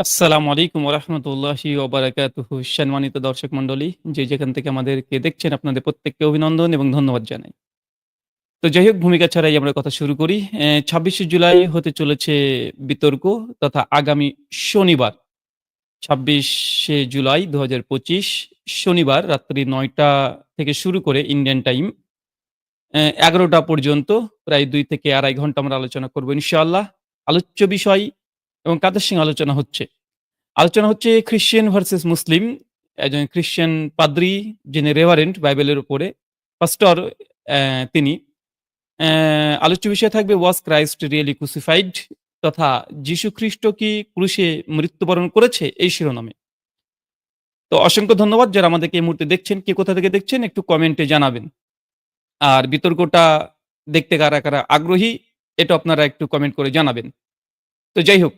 আসসালামু আলাইকুম ওরহমতুল্লাহি ওবারাকাতুহু সম্মানিত দর্শক মণ্ডলী, যে যেখান থেকে আমাদেরকে দেখছেন আপনাদের প্রত্যেককে অভিনন্দন এবং ধন্যবাদ জানাই। তো যাই হোক, ভূমিকা ছাড়াই আমরা কথা শুরু করি। ২৬শে জুলাই হতে চলেছে বিতর্ক তথা আগামী শনিবার ২৬শে জুলাই ২০২৫ শনিবার রাত্রি নয়টা থেকে শুরু করে ইন্ডিয়ান টাইম ১১টা পর্যন্ত, প্রায় দুই থেকে ২.৫ ঘণ্টা আমরা আলোচনা করব ইনশাআল্লাহ। আলোচ্য বিষয় এবং কাদের সঙ্গে আলোচনা হচ্ছে? আলোচনা হচ্ছে খ্রিস্টান ভার্সেস মুসলিম। একজন খ্রিস্টান পাদ্রী যিনি রেভারেন্ট বাইবেলের উপরে পাস্টর তিনি। আলোচ্য বিষয় থাকবে ওয়াজ ক্রাইস্ট রিয়েলি ক্রুসিফাইড তথা যীশু খ্রিস্ট কি ক্রুশে মৃত্যুবরণ করেছে? এই শিরোনামে। তো অসংখ্য ধন্যবাদ যারা আমাদেরকে এই মুহূর্তে দেখছেন। কে কোথা থেকে দেখছেন একটু কমেন্টে জানাবেন। আর বিতর্কটা দেখতে কারা, কারা আগ্রহী এটা আপনারা একটু কমেন্ট করে জানাবেন। তো যাই হোক,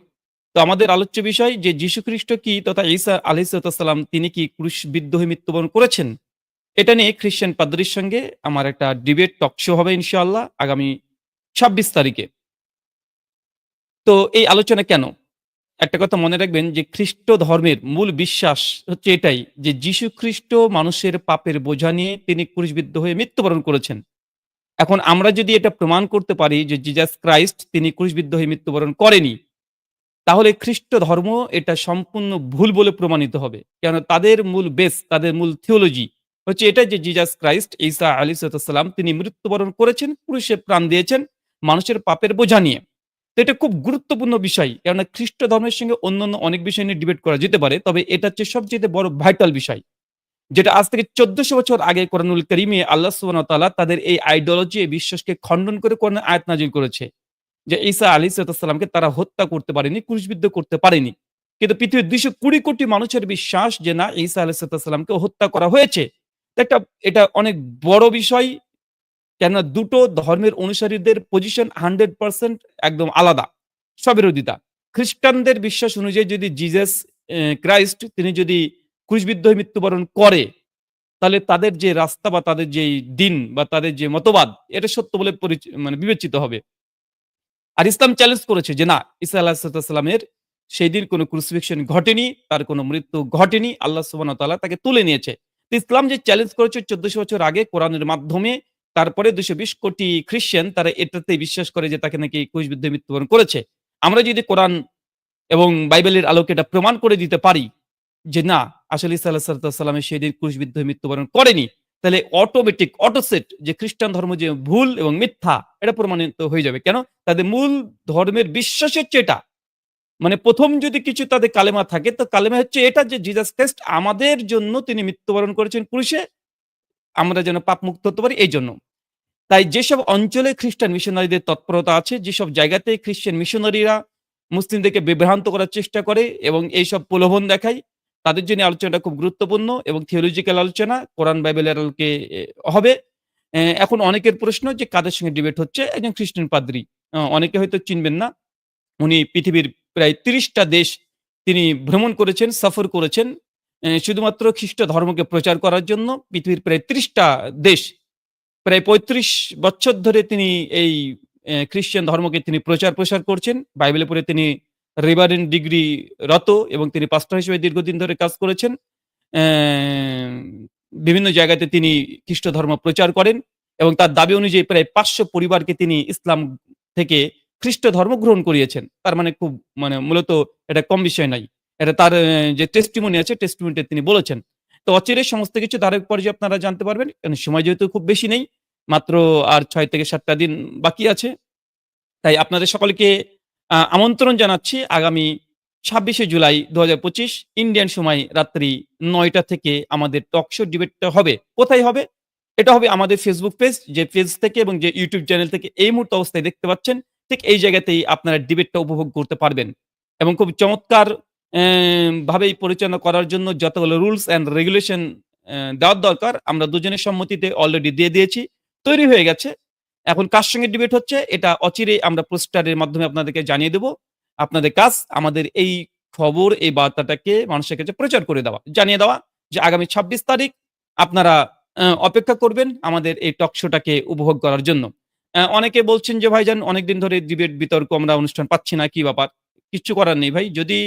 তো আমাদের আলোচ্য বিষয় যে যীশু খ্রিস্ট কি তথা ঈসা আলাইহিসসালাম তিনি কি ক্রুশবিদ্ধ হয়ে মৃত্যুবরণ করেছেন? এটা নিয়ে খ্রিস্টান পাদ্রীর সঙ্গে আমার একটা ডিবেট টক শো হবে ইনশাআল্লাহ আগামী ২৬ তারিখে। তো এই আলোচনা কেন? একটা কথা মনে রাখবেন যে খ্রিস্ট ধর্মের মূল বিশ্বাস হচ্ছে এটাই যে যীশু খ্রিস্ট মানুষের পাপের বোঝা নিয়ে তিনি ক্রুশবিদ্ধ হয়ে মৃত্যুবরণ করেছেন। এখন আমরা যদি এটা প্রমাণ করতে পারি যে জিজাস ক্রাইস্ট তিনি ক্রুশবিদ্ধ হয়ে মৃত্যুবরণ করেনি, তাহলে খ্রিস্ট ধর্ম এটা সম্পূর্ণ ভুল বলে প্রমাণিত হবে। কেন তাদের মূল বেস, তাদের মূল থিওলজি হচ্ছে এটা যে জিজাস ক্রাইস্ট ঈসা আলাইহিসসালাম তিনি মৃত্যুবরণ করেছেন, ক্রুশে প্রাণ দিয়েছেন মানুষের পাপের বোঝা নিয়ে। তো এটা খুব গুরুত্বপূর্ণ বিষয়। কেননা খ্রিস্ট ধর্মের সঙ্গে অন্যান্য অনেক বিষয় নিয়ে ডিবেট করা যেতে পারে। তবে এটা হচ্ছে সবচেয়ে বড় ভাইটাল বিষয়। যেটা আজ থেকে চোদ্দশো বছর আগে কোরআনুল করিমে আল্লাহ ওয়া তাদের এই আইডিওলজি, এই বিশ্বাসকে খণ্ডন করে কোরআনে আয়াত নাজিল করেছে। যে ঈসা আলাইহিসসালামকে তারা হত্যা করতে পারেনি, ক্রুশবিদ্ধ করতে পারেনি। কিন্তু পৃথিবীর ২২০ কোটি মানুষের বিশ্বাস যে না ঈসা আলী আলাইহিসসালামকে হত্যা করা হয়েছে। একটা এটা অনেক বড় বিষয়। কেননা দুটো ধর্মের অনুসারীদের পজিশন 100% একদম আলাদা। স্ববিরোধিতা। খ্রিস্টানদের বিশ্বাস অনুযায়ী যদি অ্যা ক্রাইস্ট তিনি যদি ক্রুশবিদ্ধ হয়ে মৃত্যুবরণ করে, তাহলে তাদের যে রাস্তা বা তাদের যে দিন বা তাদের যে মতবাদ এটা সত্য বলে মানে বিবেচিত হবে। আর ইসলাম চ্যালেঞ্জ করেছে যে না ইসা ঈসা আলাইহিসসালামের সেইদিন কোন ক্রুসিফিকশন ঘটেনি, তার কোনো মৃত্যু ঘটেনি। আল্লাহ সুবহানাহু ওয়া তাকে তুলে নিয়েছে। ইসলাম যে চ্যালেঞ্জ করেছে চোদ্দশো বছর আগে কোরআনের মাধ্যমে তারপরে ২২০ কোটি খ্রিস্টান তারা এটাতেই বিশ্বাস করে যে তাকে নাকি ক্রুশবিদ্ধ হয়ে মৃত্যুবরণ করেছে। আমরা যদি কোরআন এবং বাইবেলের আলোকে এটা প্রমাণ করে দিতে পারি যে না আসলে ইসা ঈসা আলাইহিসসালামের সেদিন ক্রুশবিদ্ধ হয়ে মৃত্যুবরণ করেনি, তাহলে অটোমেটিক অটোসেট যে খ্রিস্টান ধর্ম যে ভুল এবং মিথ্যা এটা প্রমাণিত হয়ে যাবে। কেন? তাদের মূল ধর্মের বিশ্বাস হচ্ছে এটা। মানে প্রথম যদি কিছু তাদের কালেমা থাকে তো কালেমা হচ্ছে এটা যে জিসাস ক্রাইস্ট আমাদের জন্য তিনি মৃত্যুবরণ করেছেন ক্রুশে। আমরা যেন পাপ মুক্ত হতে পারি এই জন্য তাই যেসব অঞ্চলে খ্রিস্টান মিশনারিদের তৎপরতা আছে, যেসব জায়গাতে খ্রিস্টান মিশনারিরা মুসলিমদেরকে বিভ্রান্ত করার চেষ্টা করে এবং এইসব প্রলোভন দেখায়, তাদের জন্য আলোচনাটা খুব গুরুত্বপূর্ণ এবং থিওলজিক্যাল আলোচনা কোরআন বাইবেলের আলোকে হবে। এখন অনেকের প্রশ্ন যে কাদের সঙ্গে ডিবেট হচ্ছে? একজন খ্রিস্টান পাদ্রী। অনেকে হয়তো চিনবেন না। উনি পৃথিবীর প্রায় তিরিশটা দেশ তিনি ভ্রমণ করেছেন, সফর করেছেন। শুধুমাত্র খ্রিস্ট ধর্মকে প্রচার করার জন্য পৃথিবীর প্রায় ৩০ টা দেশ প্রায় ৩৫ বছর ধরে তিনি এই খ্রিস্টান ধর্মকে তিনি প্রচার প্রসার করছেন। বাইবেলে পড়ে তিনি রেভারেন্ড ডিগ্রি রত এবং তিনি পাস্টর হিসেবে দীর্ঘদিন ধরে কাজ করেছেন। বিভিন্ন জায়গাতে তিনি খ্রিস্ট ধর্ম প্রচার করেন এবং তার দাবি অনুযায়ী প্রায় ৫০০ পরিবারকে তিনি ইসলাম থেকে খ্রিস্ট ধর্ম গ্রহণ করিয়েছেন। তার মানে খুব মানে মূলত এটা কম বিষয় নাই। এটা তার যে টেস্টিমনি আছে টেস্টিমনিতে তিনি বলেছেন। তো অচিরেই সমস্ত কিছু ধারাবাহিক পর্যায়ে আপনারা জানতে পারবেন। কারণ সময় যেহেতু খুব বেশি নেই। মাত্র আর ছয় থেকে সাতটা দিন বাকি আছে। তাই আপনাদের সকলকে আমন্ত্রণ জানাচ্ছি আগামী ২৬শে জুলাই ২০২৫ ইন্ডিয়ান সময় রাত্রি নয়টা থেকে আমাদের টক শো ডিবেটটা হবে। কোথায় হবে? এটা হবে আমাদের ফেসবুক পেজ, যে পেজ থেকে এবং যে ইউটিউব চ্যানেল থেকে এই মুহূর্তে অবস্থায় দেখতে পাচ্ছেন, ঠিক এই জায়গাতেই আপনারা ডিবেটটা উপভোগ করতে পারবেন। এবং খুব চমৎকার ভাবেই পরিচালনা করার জন্য যতগুলো রুলস অ্যান্ড রেগুলেশন দেওয়ার দরকার আমরা দুজনের সম্মতিতে অলরেডি দিয়ে দিয়েছি। তৈরি হয়ে গেছে। এখন কার সঙ্গে ডিবেট হচ্ছে এটা অচিরেই আমরা পোস্টারের মাধ্যমে আপনাদেরকে জানিয়ে দেব। আপনাদের কাজ আমাদের এই খবর, এই বার্তাটাকে মানুষের কাছে প্রচার করে দেওয়া। জানিয়ে দেওয়া যে আগামী ২৬ তারিখ আপনারা অপেক্ষা করবেন আমাদের এই টক শোটাকে উপভোগ করার জন্য। অনেকে বলছেন যে ভাইজান অনেকদিন ধরে ডিবেট বিতর্ক আমরা অনুষ্ঠান পাচ্ছি না, কি ব্যাপার? কিচ্ছু করার নেই ভাই। যদি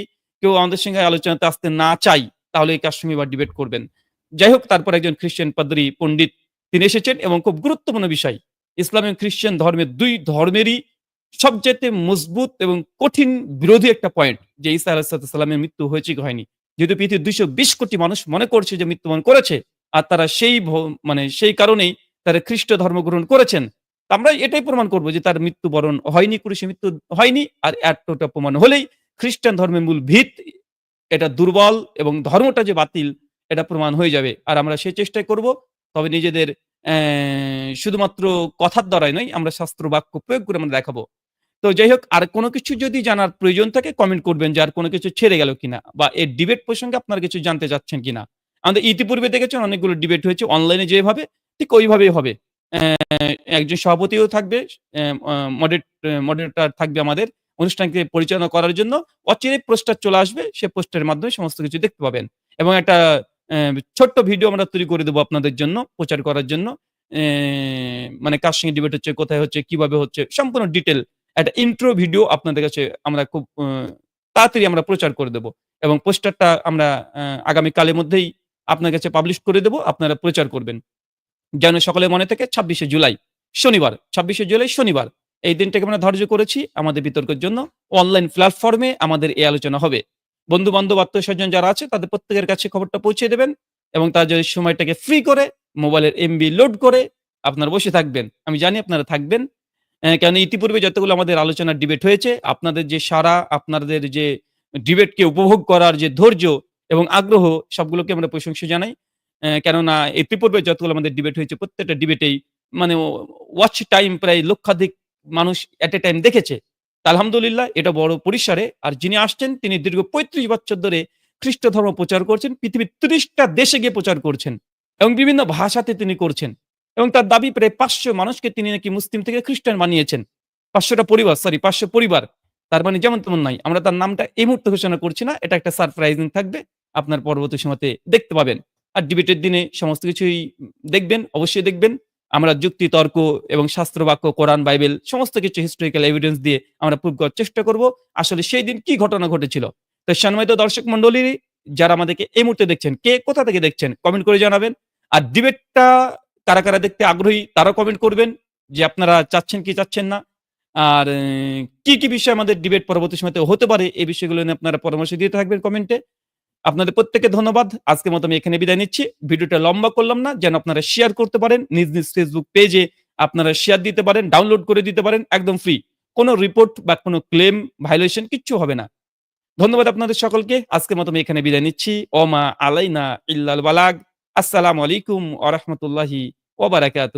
কেউ আমাদের সঙ্গে আলোচনাতে আসতে না চায়, তাহলে এই বা ডিবেট করবেন। যাই হোক তারপর একজন খ্রিস্টান পাদ্রী পণ্ডিত তিনি এসেছেন এবং খুব গুরুত্বপূর্ণ বিষয়। ইসলাম এবং খ্রিস্টান ধর্মের দুই ধর্মেরই সবচাইতে মজবুত এবং কঠিন বিরোধী একটা পয়েন্ট যে ঈসা আলাইহিসসালামের মৃত্যু হয়েছে কি হয়নি। যেহেতু পৃথিবীর ২২০ কোটি মানুষ মনে করছে যে মৃত্যুবরণ করেছে। আর তারা সেই মানে সেই কারণেই তারা খ্রিস্ট ধর্ম গ্রহণ করেছেন। আমরা এটাই প্রমাণ করব যে তার মৃত্যুবরণ হয়নি, ক্রুশে মৃত্যু হয়নি। আর এতটা প্রমাণ হলেই খ্রিস্টান ধর্মের মূল ভিত এটা দুর্বল এবং ধর্মটা যে বাতিল এটা প্রমাণ হয়ে যাবে। আর আমরা সেই চেষ্টাই করব। তবে নিজেদের শুধুমাত্র কথার দ্বারাই নয়, আমরা শাস্ত্র বাক্য প্রয়োগ করে আমরা দেখাবো। তো যাই হোক আর কোনো কিছু যদি জানার প্রয়োজন থাকে কমেন্ট করবেন যে আর কোনো কিছু ছেড়ে গেল কিনা বা এই ডিবেট প্রসঙ্গে আপনারা কিছু জানতে চাচ্ছেন কিনা। আমাদের ইতিপূর্বে দেখেছেন অনেকগুলো ডিবেট হয়েছে অনলাইনে যেভাবে ঠিক ওইভাবেই হবে। একজন সভাপতিও থাকবে, অ্যা আ থাকবে আমাদের অনুষ্ঠানকে পরিচালনা করার জন্য। অচিরেই পোস্টার চলে আসবে। সে পোস্টারের মাধ্যমে সমস্ত কিছু দেখতে পাবেন। এবং একটা ছোট্ট ভিডিও আমরা তৈরি করে দেবো আপনাদের জন্য, প্রচার করার জন্য। মানে কার সঙ্গে ডিবেট হচ্ছে, কোথায় হচ্ছে, কীভাবে হচ্ছে সম্পূর্ণ ডিটেল একটা ইন্ট্রো ভিডিও আপনাদের কাছে আমরা খুব তাড়াতাড়ি আমরা প্রচার করে দেব। এবং পোস্টারটা আমরা আগামী কালের মধ্যেই আপনার কাছে পাবলিশ করে দেব। আপনারা প্রচার করবেন। যেন সকলের মনে থাকে ২৬শে জুলাই শনিবার, ২৬শে জুলাই শনিবার। এই দিনটাকে আমরা ধার্য করেছি আমাদের বিতর্কের জন্য। অনলাইন প্ল্যাটফর্মে আমাদের এই আলোচনা হবে। বন্ধু-বান্ধব, আত্মীয়স্বজন যারা আছে তাদের প্রত্যেকের কাছে খবরটা পৌঁছে দেবেন এবং তার যদি সময়টাকে ফ্রি করে মোবাইলের এমবি লোড করে আপনারা বসে থাকবেন। আমি জানি আপনারা থাকবেন। কেন ইতিপূর্বে যতগুলো আমাদের আলোচনার ডিবেট হয়েছে, আপনাদের যে সারা আপনাদের যে ডিবেটকে উপভোগ করার যে ধৈর্য এবং আগ্রহ সবগুলোকে আমরা প্রশংসা জানাই। কেননা ইতিপূর্বে যতগুলো আমাদের ডিবেট হয়েছে প্রত্যেকটা ডিবেটেই মানে ওয়াচ টাইম প্রায় লক্ষাধিক মানুষ এট এ টাইম দেখেছে। আলহামদুলিল্লাহ এটা বড় পরিসরে। আর যিনি আসছেন তিনি দীর্ঘ ৩৫ বছর ধরে খ্রিস্ট ধর্ম প্রচার করছেন। পৃথিবীর ৩০ টা দেশে গিয়ে প্রচার করছেন। এবং বিভিন্ন ভাষাতে তিনি করছেন। এবং তার দাবি প্রায় ৫০০ মানুষকে তিনি নাকি মুসলিম থেকে খ্রিস্টান বানিয়েছেন। পাঁচশোটা পরিবার, সরি ৫০০ পরিবার। তার মানে যেমন তেমন নাই আমরা তার নামটা এই মুহূর্তে ঘোষণা করছি না। এটা একটা সারপ্রাইজিং থাকবে। আপনার পরবর্তী সময়তে দেখতে পাবেন। আর ডিবেটের দিনে সমস্ত কিছুই দেখবেন, অবশ্যই দেখবেন। আমরা যুক্তি, তর্ক এবং শাস্ত্র বাক্য, কোরআন, বাইবেল সমস্ত কিছু হিস্টোরিক্যাল এভিডেন্স দিয়ে আমরা প্রুভ করার চেষ্টা করব। আসলে সেই দিন কি ঘটনা ঘটেছিল। তো সম্মানিত দর্শক মন্ডলী যারা আমাদেরকে এই মুহূর্তে দেখছেন, কে কোথা থেকে দেখছেন কমেন্ট করে জানাবেন। আর ডিবেটটা কারা, কারা দেখতে আগ্রহী তারাও কমেন্ট করবেন যে আপনারা চাচ্ছেন কি চাচ্ছেন না। আর কি, কি বিষয় আমাদের ডিবেট পরবর্তী সময়তে হতে পারে এই বিষয়গুলো নিয়ে আপনারা পরামর্শ দিয়ে থাকবেন কমেন্টে। আপনাদের প্রত্যেককে ধন্যবাদ। আজকের মতো আমি এখানে বিদায় নিচ্ছি। ভিডিওটা লম্বা করলাম না যেন আপনারা শেয়ার করতে পারেন। নিজ, নিজ ফেসবুক পেজে আপনারা শেয়ার দিতে পারেন, ডাউনলোড করে দিতে পারেন একদম ফ্রি। কোন রিপোর্ট বা কোন ক্লেম, ভায়োলেশন কিচ্ছু হবে না। ধন্যবাদ আপনাদের সকলকে। আজকের মতো আমি এখানে বিদায় নিচ্ছি। ওমা আলাইনা ইল্লাল বালাগ। আসসালামু আলাইকুম ওয়া রাহমাতুল্লাহি ওয়া বারাকাতুহু।